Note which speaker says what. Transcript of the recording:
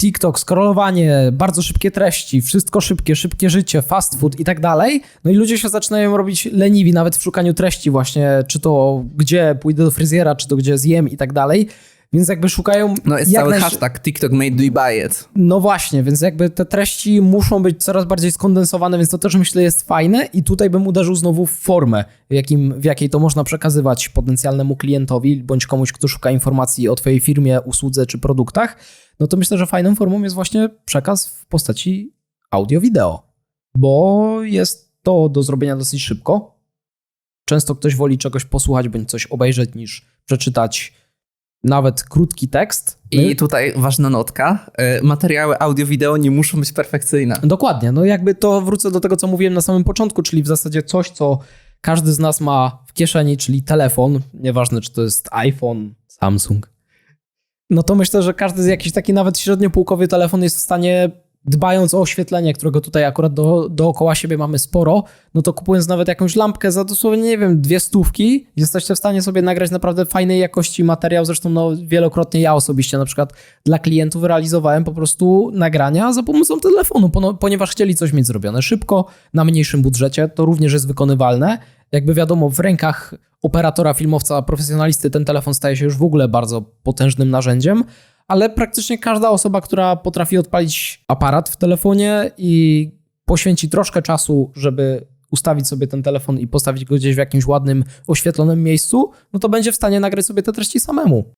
Speaker 1: TikTok, scrollowanie, bardzo szybkie treści, wszystko szybkie, szybkie życie, fast food i tak dalej. No i ludzie się zaczynają robić leniwi nawet w szukaniu treści właśnie, czy to gdzie pójdę do fryzjera, czy to gdzie zjem i tak dalej. Więc jakby szukają
Speaker 2: No jest cały hashtag TikTok made do buy it.
Speaker 1: no właśnie, więc jakby te treści muszą być coraz bardziej skondensowane, więc to też myślę jest fajne i tutaj bym uderzył znowu w formę, w, jakim, w jakiej to można przekazywać potencjalnemu klientowi bądź komuś, kto szuka informacji o twojej firmie, usłudze czy produktach. No to myślę, że fajną formą jest właśnie przekaz w postaci audio-wideo, bo jest to do zrobienia dosyć szybko. Często ktoś woli czegoś posłuchać bądź coś obejrzeć niż przeczytać nawet krótki tekst.
Speaker 2: I tutaj ważna notka. y, Materiały audio-wideo nie muszą być perfekcyjne.
Speaker 1: Dokładnie, no jakby to wrócę do tego, co mówiłem na samym początku, czyli w zasadzie coś, co każdy z nas ma w kieszeni, czyli telefon, nieważne czy to jest iPhone, Samsung. No to myślę, że każdy z jakiś taki nawet średniopółkowy telefon jest w stanie, dbając o oświetlenie, którego tutaj akurat do, dookoła siebie mamy sporo, no to kupując nawet jakąś lampkę za dosłownie, nie wiem, dwie stówki, jesteście w stanie sobie nagrać naprawdę fajnej jakości materiał. Zresztą no, wielokrotnie ja osobiście na przykład dla klientów realizowałem po prostu nagrania za pomocą telefonu, ponieważ chcieli coś mieć zrobione szybko, na mniejszym budżecie, to również jest wykonywalne. Jakby wiadomo, w rękach operatora, filmowca, profesjonalisty ten telefon staje się już w ogóle bardzo potężnym narzędziem, ale praktycznie każda osoba, która potrafi odpalić aparat w telefonie i poświęci troszkę czasu, żeby ustawić sobie ten telefon i postawić go gdzieś w jakimś ładnym, oświetlonym miejscu, no to będzie w stanie nagrać sobie te treści samemu.